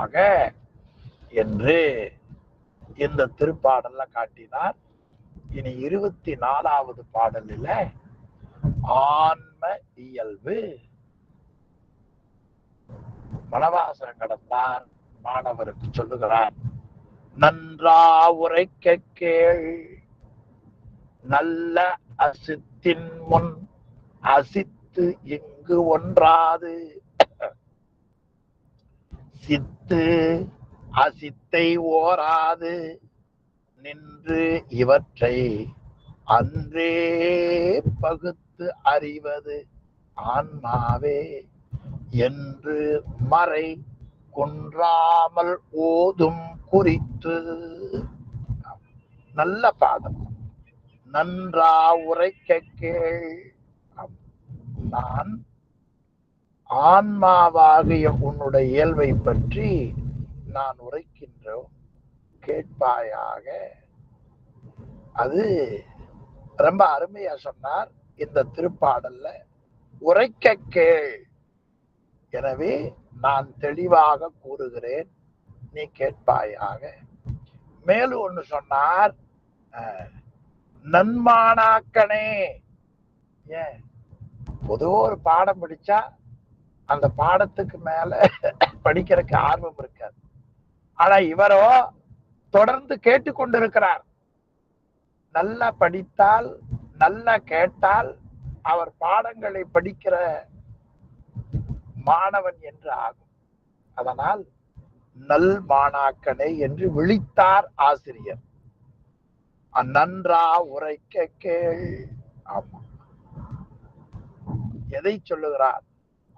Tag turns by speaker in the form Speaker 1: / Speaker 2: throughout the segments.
Speaker 1: ஆக என்று இந்த திருப்பாடல்ல காட்டினார். இனி இருபத்தி நாலாவது பாடலில் ஆன்ம இயல்பு. வனவாசம் கடந்தார் மாணவருக்கு சொல்லுகிறார் நன்றா உரைக்க கேள். நல்ல அசித்தின் முன் அசித்து இங்கு ஒன்றாது. சித்து அசித்தை ஓராது நின்று இவற்றை அன்றே பகுத்து அறிவது ஆன்மாவே என்று மறை குன்றாமல் ஓதும் குறித்து. நல்ல பாதம் நன்றா உரைக்க கேள். நான் ஆன்மாவாகிய உன்னுடைய இயல்பை பற்றி நான் உரைக்கின்றோம் கேட்பாயாக. அது ரொம்ப அருமையா சொன்னார். இந்த திருப்பாடல்ல உரைக்க கேள். எனவே நான் தெளிவாக கூறுகிறேன். நீ கேட்பாயாக. மேலும் ஒன்று சொன்னார். அஹ், நன்மானாக்கனே. ஏன்? பொதுவா ஒரு பாடம் படிச்சா அந்த பாடத்துக்கு மேல படிக்கிறதுக்கு ஆர்வம் இருக்காது. ஆனா இவரோ தொடர்ந்து கேட்டுக்கொண்டிருக்கிறார். நல்லா படித்தால் நல்லா கேட்டால் அவர் பாடங்களை படிக்கிற மாணவன் என்று ஆகும். அதனால் நல் மாணாக்கனே என்று விழித்தார் ஆசிரியர். நன்றா உரைக்க கேள். ஆமா. எதை சொல்லுகிறார்?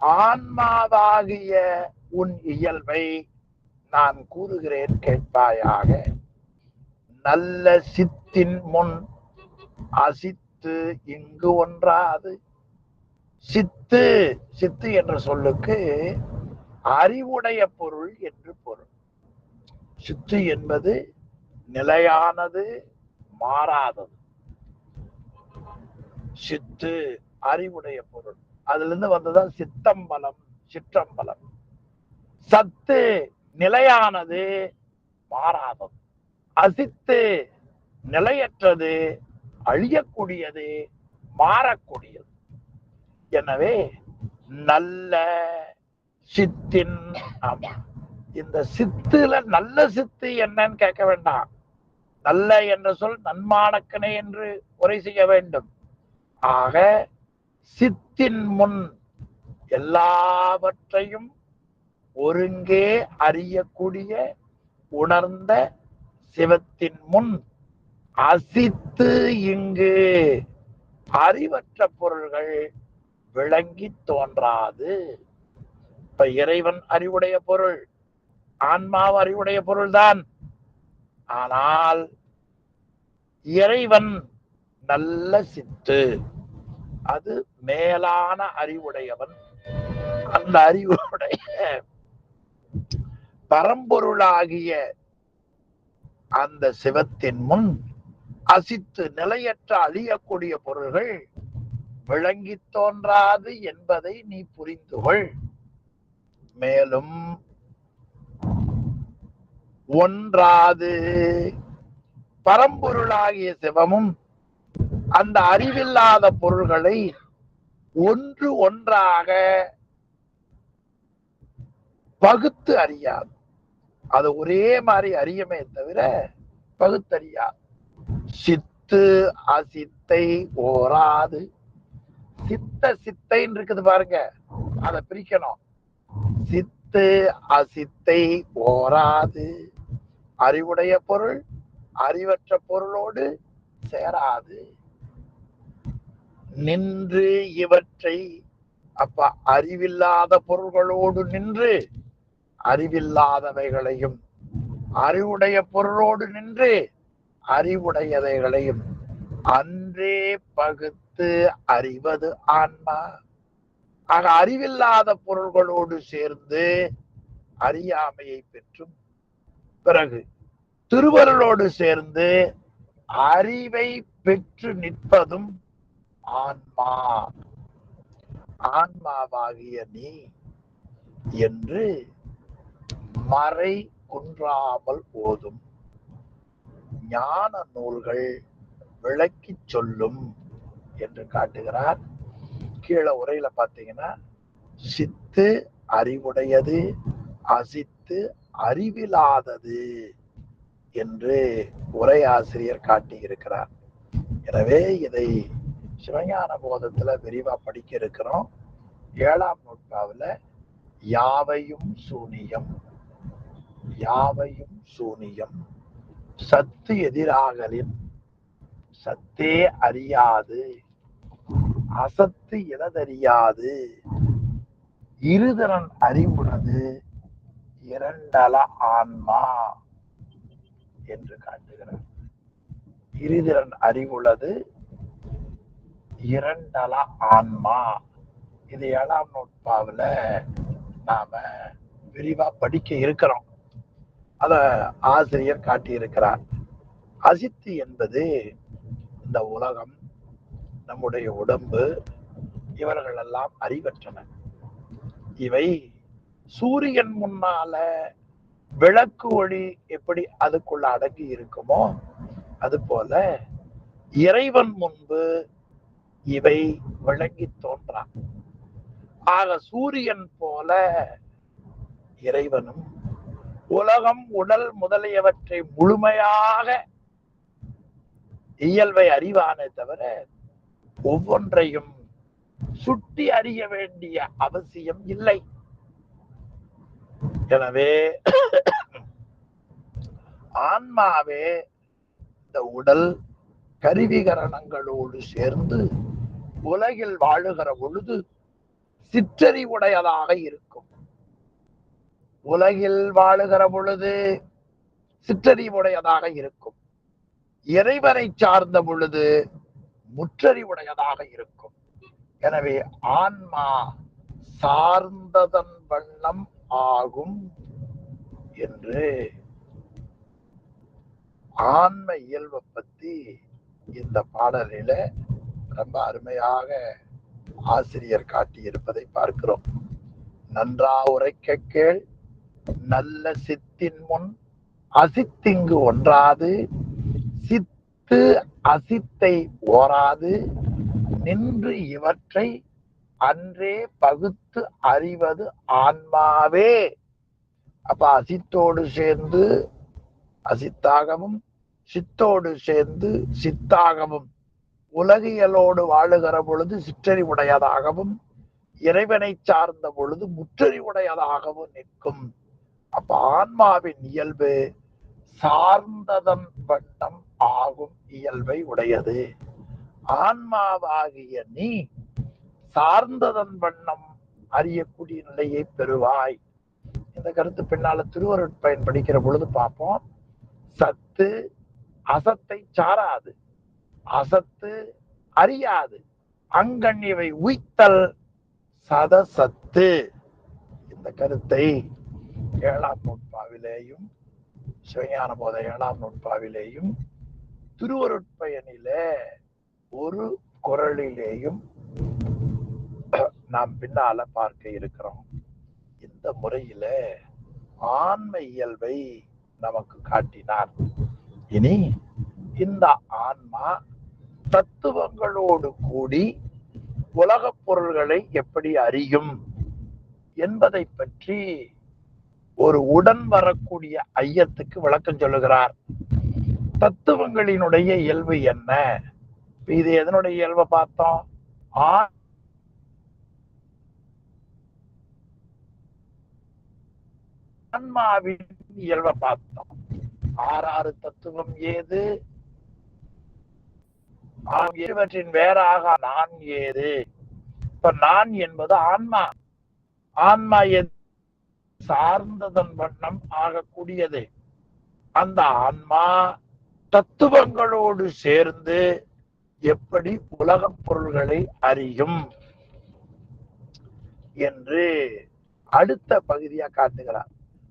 Speaker 1: ஆன்மாவாகிய உன் இயல்பை நான் கூறுகிறேன் கேட்பாயாக. நல்ல சித்தின் முன் அசித்து இங்கு ஒன்றாது. சித்து சித்து என்ற சொல்லுக்கு அறிவுடைய பொருள் என்று பொருள். சித்து என்பது நிலையானது மாறாதது. சித்து அறிவுடைய பொருள். அதுல இருந்து வந்ததுதான் சித்தம்பலம் சிற்றம்பலம். சத்து நிலையானது மாறாதது. அசித்து நிலையற்றது அழியக்கூடியது மாறக்கூடியது. எனவே நல்ல சித்தின் ஆமா. இந்த சித்துல நல்ல சித்து என்னன்னு கேட்க வேண்டாம். நல்ல என்ற சொல் நன்மானக்கனை என்று உரை செய்ய வேண்டும். ஆக சித்தின் முன் எல்லாவற்றையும் ஒருங்கே அறியக்கூடிய உணர்ந்த சிவத்தின் முன் அசித்து இங்கு அறிவற்ற பொருள்கள் விளங்கி தோன்றாது. இப்ப இறைவன் அறிவுடைய பொருள் ஆன்மாவு அறிவுடைய பொருள்தான். ஆனால் இறைவன் நல்ல சித்து. அது மேலான அறிவுடையவன். அந்த அறிவுடைய பரம்பொருளாகிய அந்த சிவத்தின் முன் அசித்து நிலையற்ற அழியக்கூடிய பொருள்கள் விளங்கி தோன்றாது என்பதை நீ புரிந்து கொள் மேலும் ஒன்றாது. பரம்பொருளாகிய சிவமும் அந்த அறிவில்லாத பொருள்களை ஒன்று ஒன்றாக பகுத்து அறியாது. அது ஒரே மாதிரி அறியமே தவிர பகுத்தறியாது. சித்து அசித்தை ஓராது. சித்த சித்தைன்னு இருக்குது பாருங்க. அதை பிரிக்கணும். சித்து அசித்தை ஓராது. அறிவுடைய பொருள் அறிவற்ற பொருளோடு சேராது. நின்று இவற்றை அப்ப அறிவில்லாத பொருள்களோடு நின்று அறிவில்லாதவைகளையும் அறிவுடைய பொருளோடு நின்று அறிவுடையவைகளையும் அன்றே பகுத்து அறிவது ஆன்மா. ஆக அறிவில்லாத பொருள்களோடு சேர்ந்து அறியாமையை பெற்றும் பிறகு திருவருளோடு சேர்ந்து அறிவை பெற்று நிற்பதும் ஆன்மா. ஆன்மாவாகிய நீ என்று மறை குன்றாமல் ஓதும். ஞான நூல்கள் விளக்கிச் சொல்லும் என்று காட்டுகிறார். கீழே உரையில பாத்தீங்கன்னா சித்து அறிவுடையது அசித்து அறிவிலாதது என்று உரையாசிரியர் காட்டியிருக்கிறார். எனவே இதை சிவஞான போதத்துல விரிவா படிக்க இருக்கிறோம் ஏழாம் நூற்றாவுல யாவையும் சூனியம் யாவையும் சூனியம். சத்து எதிராகலின் சத்தே அறியாது. அசத்து எனதறியாது இருதரன் அறிவுனது இரண்டல ஆன்மா என்று காட்டுகிறார். இருதிறன் அறிவுள்ளது இரண்டல ஆன்மா. இது ஏழாம் நூற்பாவுல நாம விரிவா படிக்க இருக்கிறோம். அத ஆசிரியர் காட்டியிருக்கிறார். அசித்து என்பது இந்த உலகம் நம்முடைய உடம்பு இவர்கள் எல்லாம் அறிவற்றன இவை சூரியன் முன்னால விளக்கு ஒளி எப்படி அதுக்குள்ள அடங்கி இருக்குமோ அது போல இறைவன் முன்பு இவை விளங்கி தோன்றான். ஆக சூரியன் போல இறைவனும் உலகம் உடல் முதலியவற்றை முழுமையாக இயல்பை அறிவானே தவிர ஒவ்வொன்றையும் சுட்டி அறிய வேண்டிய அவசியம் இல்லை. எனவே ஆன்மாவே இந்த உடல் கருவிகரணங்களோடு சேர்ந்து உலகில் வாழுகிற பொழுது சிற்றறிவுடையதாக இருக்கும். உலகில் வாழுகிற பொழுது சிற்றறிவுடையதாக இருக்கும். இறைவனை சார்ந்த பொழுது முற்றறிவுடையதாக இருக்கும். எனவே ஆன்மா சார்ந்ததன் வண்ணம் ஆகும் என்று ஆன்ம இயல்பை பத்தி இந்த பாடலில ரொம்ப அருமையாக ஆசிரியர் காட்டியிருப்பதை பார்க்கிறோம். நன்றா உரைக்க கேள். நல்ல சித்தின் முன் அசித்திங்கு ஒன்றாது. சித்து அசித்தை ஓராது. நின்று இவற்றை அன்றே பகுத்து அறிவது ஆன்மாவே. அப்ப அசித்தோடு சேர்ந்து அசித்தாகவும் சித்தோடு சேர்ந்து சித்தாகவும் உலகியலோடு வாழுகிற பொழுது சிற்றறிவுடையதாகவும் இறைவனை சார்ந்த பொழுது முற்றறிவுடையதாகவும் நிற்கும். அப்ப ஆன்மாவின் இயல்பு சார்ந்ததன் வண்ணம் ஆகும் இயல்பை உடையது. ஆன்மாவாகிய நீ சார்ந்ததன் வண்ணம் அறியக்கூடிய நிலையை பெறுவாய். இந்த கருத்து பின்னால திருவருட்பயன் படிக்கிற பொழுது பார்ப்போம். சத்து அசத்தை சாராது. அசத்து அறியாது. அங்கண் இவை உய்த்தல் சதசத்து. இந்த கருத்தை ஏழாம் நூற்பாவிலேயும் சிவஞான போத ஏழாம் நூற்பாவிலேயும் திருவருட்பயனிலே ஒரு குரலிலேயும் நாம் பின்னால பார்க்க இருக்கிறோம். இந்த முறையில ஆன்மை இயல்பை நமக்கு காட்டினார். இனி இந்த ஆன்மா தத்துவங்களோடு கூடி உலகப் பொருள்களை எப்படி அறியும் என்பதை பற்றி ஒரு உடன் வரக்கூடிய ஐயத்துக்கு விளக்கம் சொல்லுகிறார். தத்துவங்களினுடைய இயல்பு என்ன? இது எதனுடைய இயல்பை பார்த்தோம்? ஆ- ஆன்மாவின் இயல்பை பார்த்தோம். ஆறாறு தத்துவம் ஏது? ஆம் இருவற்றின் வேறாக நான் ஏது? இப்ப நான் என்பது ஆன்மா. ஆன்மா சார்ந்ததன் வண்ணம் ஆகக்கூடியது. அந்த ஆன்மா தத்துவங்களோடு சேர்ந்து எப்படி உலகப் பொருள்களை அறியும் என்று அடுத்த பகுதியா காட்டுகிறார்.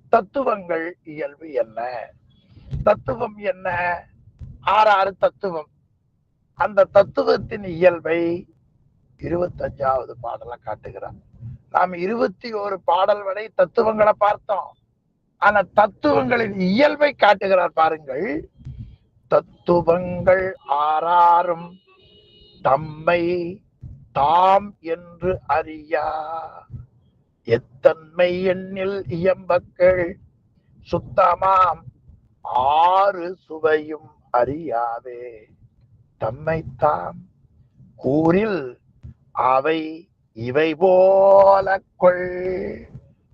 Speaker 1: தத்துவங்கள் இயல்பு என்ன? தத்துவம் என்ன? ஆறாறு தத்துவம். அந்த தத்துவத்தின் இயல்பை இருபத்தஞ்சாவது பாடல காட்டுகிறார். நாம் இருபத்தி ஒரு பாடல் வரை தத்துவங்களை பார்த்தோம். ஆனா தத்துவங்களின் இயல்பை காட்டுகிறார் பாருங்கள். தத்துவங்கள் ஆறாரும் தம்மை தாம் என்று அறியா எத்தன்மை எண்ணில் இயம்பக்கள் சுத்தமாம். ஆறு சுவையும் அறியாதே. தம்மைத்தாம் கூறில் அவை இவை போல கொள்.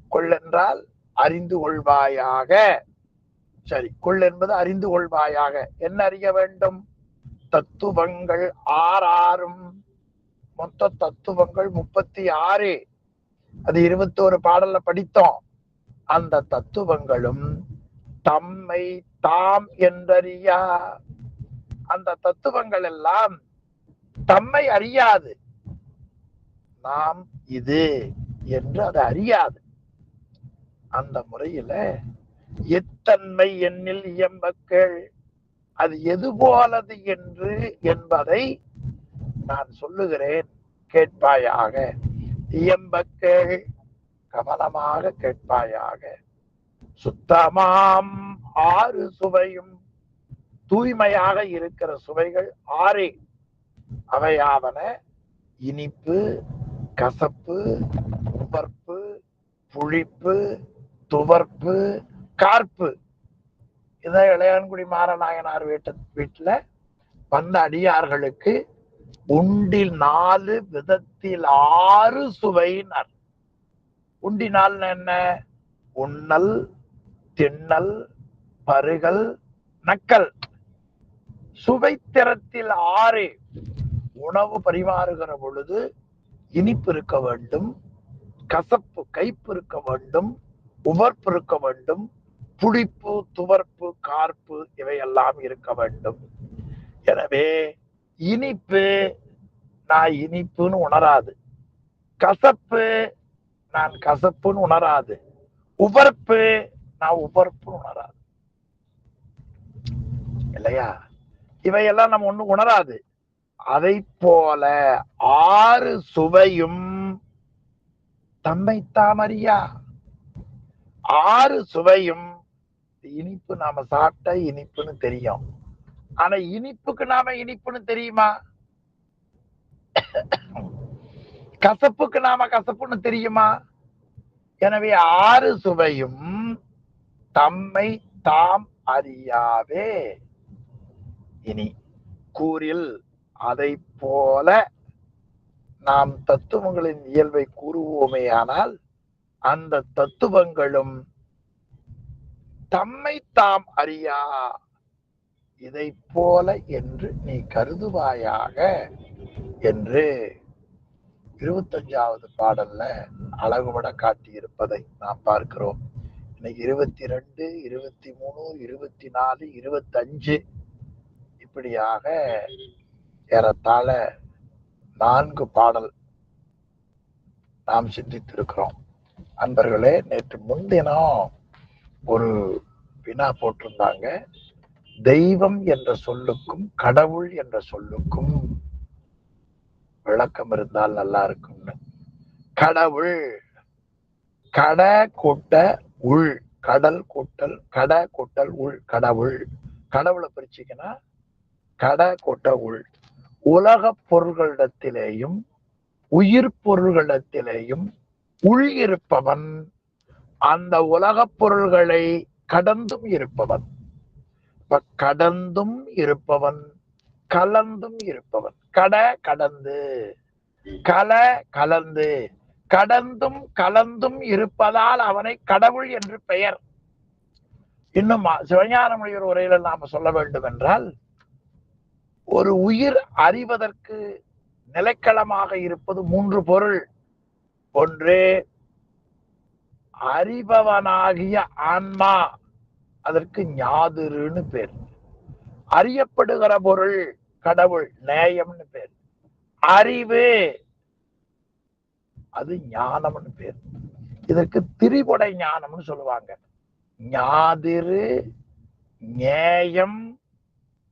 Speaker 1: கொள் என்றால் அறிந்து கொள்வாயாக. சரி கொள் என்பது அறிந்து கொள்வாயாக. என்ன அறிய வேண்டும்? தத்துவங்கள் ஆறாறும். மொத்த தத்துவங்கள் முப்பத்தி ஆறு. அது இருபத்தோரு பாடல்ல படித்தோம். அந்த தத்துவங்களும் தம்மை தாம் என்றறியா? அந்த தத்துவங்கள் எல்லாம் தம்மை அறியாது. நாம் இது என்று அது அறியாது. அந்த முறையில எத்தன்மை எண்ணில் இயம்பக்கள் அது எது போலது என்று என்பதை நான் சொல்லுகிறேன். கேட்பாயாக. இயம்பக்கள் கவனமாக கேட்பாயாக. சுத்தமாம் ஆறு சுவையும் தூய்மையாக இருக்கிற சுவைகள் ஆறு. அவையாவன இனிப்பு கசப்பு உவர்ப்பு புளிப்பு துவர்ப்பு கார்ப்பு. இதான் இளையான்குடி மாரநாயனார் வீட்டு வீட்டில் வந்த அடியார்களுக்கு உண்டில் நாலு விதத்தில் ஆறு சுவையினர். உண்டினால் என்ன? உண்ணல் திண்ணல் பருகல் நக்கல். சுவைத்திறத்தில் ஆறு உணவு பரிமாறுகிற பொழுது இனிப்பு இருக்க வேண்டும் கசப்பு கைப்பு இருக்க வேண்டும் உவர்ப்பு இருக்க வேண்டும் புளிப்பு துவர்ப்பு கார்ப்பு இவையெல்லாம் இருக்க வேண்டும். எனவே இனிப்பு நான் இனிப்புன்னு உணராது. கசப்பு நான் கசப்புன்னு உணராது. உவர்ப்பு நான் உவர்ப்பு உணராது. இல்லையா? இவையெல்லாம் நம்ம ஒண்ணு உணராது. அதை போல ஆறு சுவையும் தம்மை தாமறியா ஆறு சுவையும் இனிப்பு நாம சாப்பிட்ட இனிப்புன்னு தெரியும். ஆனா இனிப்புக்கு நாம இனிப்புன்னு தெரியுமா? கசப்புக்கு நாம கசப்புன்னு தெரியுமா? எனவே ஆறு சுவையும் தம்மை தாம் அறியாவே இனி கூறில் அதை போல நாம் தத்துவங்களின் இயல்பை கூறுவோமேயானால் அந்த தத்துவங்களும் தம்மை தாம் அறியா இதை போல என்று நீ கருதுவாயாக என்று இருபத்தஞ்சாவது பாடல்ல அழகுபட காட்டியிருப்பதை நாம் பார்க்கிறோம். இன்னைக்கு இருபத்தி ரெண்டு இருபத்தி மூணு இருபத்தி நாலு இருபத்தஞ்சு படிப்படியாக ஏறத்தாழ நான்கு பாடல் நாம் சிந்தித்திருக்கிறோம். அன்பர்களே நேற்று முன்தினம் ஒரு வினா போட்டிருந்தாங்க. தெய்வம் என்ற சொல்லுக்கும் கடவுள் என்ற சொல்லுக்கும் விளக்கம் இருந்தால் நல்லா இருக்கும்னு. கடவுள் கட கூட்ட உள் கடல் கூட்டல் கட கூட்டல் உள் கடவுள். கடவுளை பிரிச்சுக்கன்னா கட கொட்ட உள் உலக பொருள்களிடத்திலேயும் உயிர் பொருள்களிடத்திலேயும் உள் இருப்பவன் அந்த உலகப் பொருள்களை கடந்தும் இருப்பவன். இப்ப கடந்தும் இருப்பவன் கலந்தும் இருப்பவன். கட கடந்து கல கலந்து கடந்தும் கலந்தும் இருப்பதால் அவனை கடவுள் என்று பெயர். இன்னும் சிவஞான மொழியர் உரையில நாம சொல்ல வேண்டும் என்றால் ஒரு உயிர் அறிவதற்கு நிலைக்களமாக இருப்பது மூன்று பொருள். ஒன்று அறிபவனாகிய ஆன்மா அதற்கு ஞாதுருன்னு பேர். அறியப்படுகிற பொருள் கடவுள் நேயம்னு பேர். அறிவு அது ஞானம்னு பேர். இதற்கு திரிபுடை ஞானம்னு சொல்லுவாங்க. ஞாதிரு நேயம்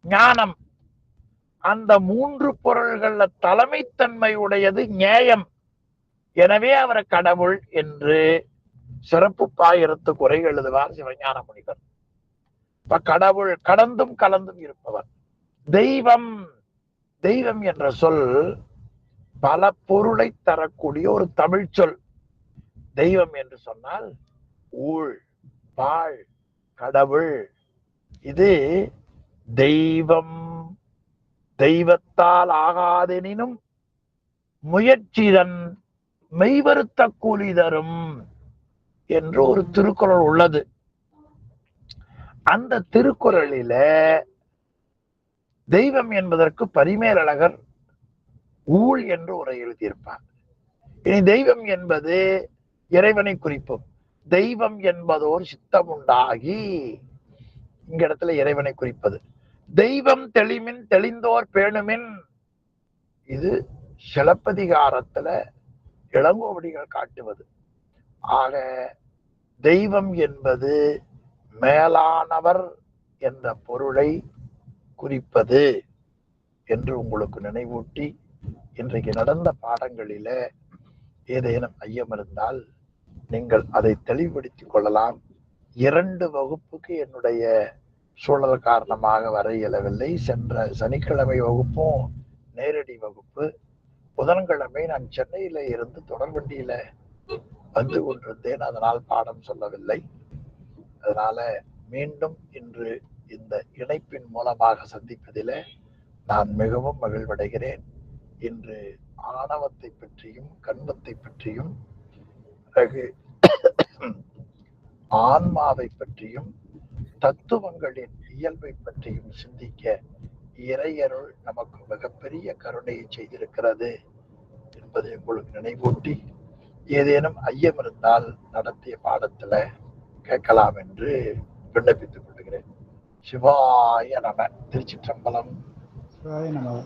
Speaker 1: ஞானம். அந்த மூன்று பொருள்கள்ல தலைமைத்தன்மை உடையது நியாயம். எனவே அவரை கடவுள் என்று சிறப்பு பாயிரத்து குறை எழுதுவார் சிவஞான முனிவர். இப்ப கடவுள் கடந்தும் கலந்தும் இருப்பவர். தெய்வம் தெய்வம் என்ற சொல் பல பொருளை தரக்கூடிய ஒரு தமிழ் சொல். தெய்வம் என்று சொன்னால் ஊழ் பாழ் கடவுள். இது தெய்வம் தெய்வத்தால் ஆகாதெனினும் முயற்சிதன் மெய்வருத்த கூலி தரும் என்று ஒரு திருக்குறள் உள்ளது. அந்த திருக்குறளில தெய்வம் என்பதற்கு பரிமேலழகர் ஊழ் என்று உரை எழுதியிருப்பார். இனி தெய்வம் என்பது இறைவனை குறிப்பும். தெய்வம் என்பதோர் சித்தம் உண்டாகி இங்க இடத்துல இறைவனை குறிப்பது. தெய்வம் தெளிமின் தெளிந்தோர் பேணுமின். இது சிலப்பதிகாரத்துல இளங்கோவடிகள் காட்டுவது. ஆக தெய்வம் என்பது மேலானவர் என்ற பொருளை குறிப்பது என்று உங்களுக்கு நினைவூட்டி இன்றைக்கு நடந்த பாடங்களில ஏதேனும் ஐயம் இருந்தால் நீங்கள் அதை தெளிவுபடுத்திக் கொள்ளலாம். இரண்டு வகுப்புக்கு என்னுடைய சூழல் காரணமாக வர இயலவில்லை. சென்ற சனிக்கிழமை வகுப்பும் நேரடி வகுப்பு. புதன்கிழமை நான் சென்னையில இருந்து தொடர்வண்டியில வந்து கொண்டிருந்தேன். அதனால் பாடம் சொல்லவில்லை. அதனால மீண்டும் இன்று இந்த இணைப்பின் மூலமாக சந்திப்பதில நான் மிகவும் மகிழ்வடைகிறேன். இன்று ஆணவத்தை பற்றியும் கண்மத்தை பற்றியும் பிறகு ஆன்மாவை பற்றியும் தத்துவங்களின் இயல்பை பற்றியும் சிந்திக்க இறையருள் நமக்கு மிகப்பெரிய கருணையை செய்திருக்கிறது என்பதை உங்களுக்கு நினைவூட்டி ஏதேனும் ஐயம் இருந்தால் நடத்திய பாடத்துல கேட்கலாம் என்று விண்ணப்பித்துக் கொள்கிறேன். சிவாய நம. சம்பளம்
Speaker 2: சிவாய நம.